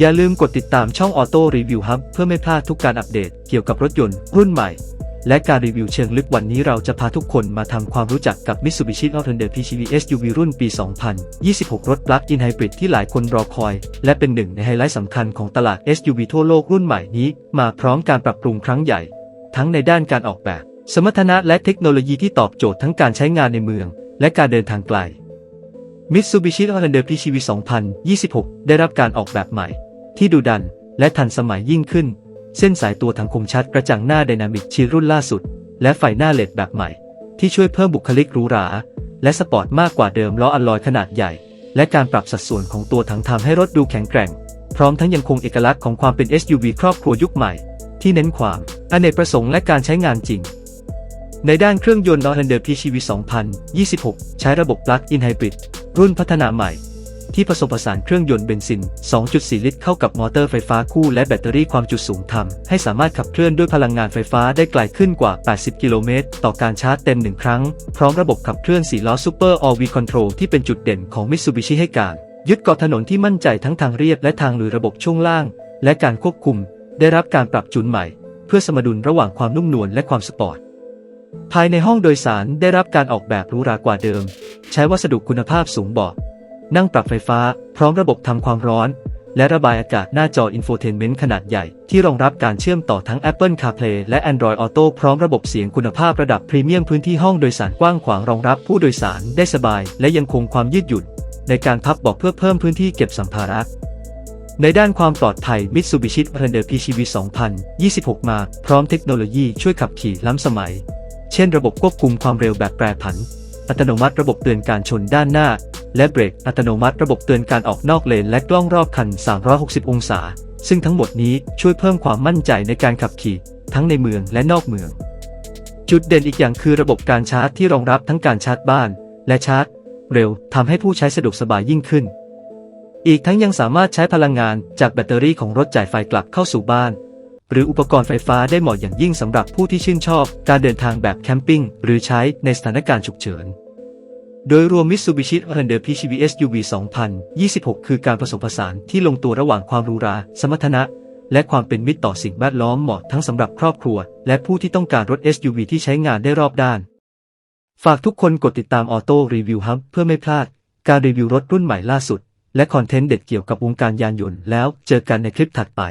อย่าลืมกดติดตามช่อง Auto Review Hub เพื่อไม่พลาดทุกการอัปเดตเกี่ยวกับรถยนต์รุ่นใหม่ และการรีวิวเชิงลึกวันนี้เราจะพาทุกคนมาทำความรู้จักกับ Mitsubishi Outlander PHEV SUV รุ่นปี 2026 รถ Plug-in Hybrid ที่หลายคนรอคอย และเป็นหนึ่งในไฮไลท์สำคัญของตลาด SUV ทั่วโลกรุ่นใหม่นี้ มาพร้อมการปรับปรุงครั้งใหญ่ ทั้งในด้านการออกแบบ สมรรถนะและเทคโนโลยีที่ตอบโจทย์ทั้งการใช้งานในเมือง และการเดินทางไกล Mitsubishi Outlander PHEV 2026 ได้รับการออกแบบใหม่ ที่ดูดันและทันสมัยยิ่งขึ้น เส้นสายตัวถังคมชัดกระจังหน้าไดนามิกชีรุ่นล่าสุด และไฟหน้าเลดแบบใหม่ ที่ช่วยเพิ่มบุคลิกหรูหรา และสปอร์ตมากกว่าเดิมล้ออัลลอยขนาดใหญ่ และการปรับสัดส่วนของตัวถังทำให้รถดูแข็งแกร่ง พร้อมทั้งยังคงเอกลักษณ์ของความเป็น SUV ครอบครัวยุคใหม่ ที่เน้นความอเนกประสงค์และการใช้งานจริงในด้านเครื่องยนต์ Outlander PHEV 2026 ใช้ระบบ Plug-in Hybrid รุ่นพัฒนาใหม่ ที่ผสมผสานเครื่องยนต์เบนซิน 2.4 ลิตรเข้ากับมอเตอร์ไฟฟ้าคู่และแบตเตอรี่ความจุสูงทำให้สามารถขับเคลื่อนด้วยพลังงานไฟฟ้าได้ไกลขึ้นกว่า 80 กิโลเมตร ต่อการชาร์จเต็มหนึ่งครั้ง พร้อมระบบขับเคลื่อน4ล้อ Super All V Control ที่เป็นจุดเด่นของ Mitsubishi ให้การยึดเกาะถนนที่มั่นใจทั้งทางเรียบและทางหรือระบบช่วงล่าง และการควบคุม ได้รับการปรับจูนใหม่ เพื่อสมดุลระหว่างความนุ่มนวลและความสปอร์ต ภายในห้องโดยสารได้รับการออกแบบหรูหรากว่าเดิม ใช้วัสดุคุณภาพสูงเบาะนั่งปรับไฟฟ้า พร้อมระบบทำความร้อน และระบายอากาศหน้าจออินโฟเทนเมนต์ขนาดใหญ่ ที่รองรับการเชื่อมต่อทั้ง Apple CarPlay และ Android Auto พร้อมระบบเสียงคุณภาพระดับพรีเมียมพื้นที่ห้องโดยสารกว้างขวางรองรับผู้โดยสารได้สบาย และยังคงความยืดหยุ่นในการพับเบาะเพื่อเพิ่มพื้นที่เก็บสัมภาระในด้านความปลอดภัย Mitsubishi Outlander PHEV 2026 มา พร้อมเทคโนโลยีช่วยขับขี่ล้ำสมัย เช่นระบบควบคุมความเร็วแบบแปรผัน อัตโนมัติระบบเตือนการชนด้านหน้า และเบรกอัตโนมัติระบบเตือนการออกนอกเลนและกล้องรอบคัน 360 องศา ซึ่งทั้งหมดนี้ช่วยเพิ่มความมั่นใจในการขับขี่ ทั้งในเมืองและนอกเมือง จุดเด่นอีกอย่างคือระบบการชาร์จที่รองรับทั้งการชาร์จบ้าน และชาร์จ เร็วทำให้ผู้ใช้สะดวกสบายยิ่งขึ้น อีกทั้งยังสามารถใช้พลังงานจากแบตเตอรี่ของรถจ่ายไฟกลับเข้าสู่บ้าน หรืออุปกรณ์ไฟฟ้าได้เหมาะอย่างยิ่งสำหรับผู้ที่ชื่นชอบการเดินทางแบบแคมปิ้งหรือใช้ในสถานการณ์ฉุกเฉิน โดยรวม Mitsubishi Outlander PHEV SUV 2026 คือการผสมผสานที่ลงตัวระหว่างความหรูหรา สมรรถนะ และความเป็นมิตรต่อสิ่งแวดล้อมเหมาะทั้งสำหรับครอบครัว และผู้ที่ต้องการรถ SUV ที่ใช้งานได้รอบด้าน ฝากทุกคนกดติดตาม Auto Review Hub เพื่อไม่พลาด การรีวิวรถรุ่นใหม่ล่าสุด และคอนเทนต์เด็ดเกี่ยวกับวงการยานยนต์แล้วเจอกันในคลิปถัดไป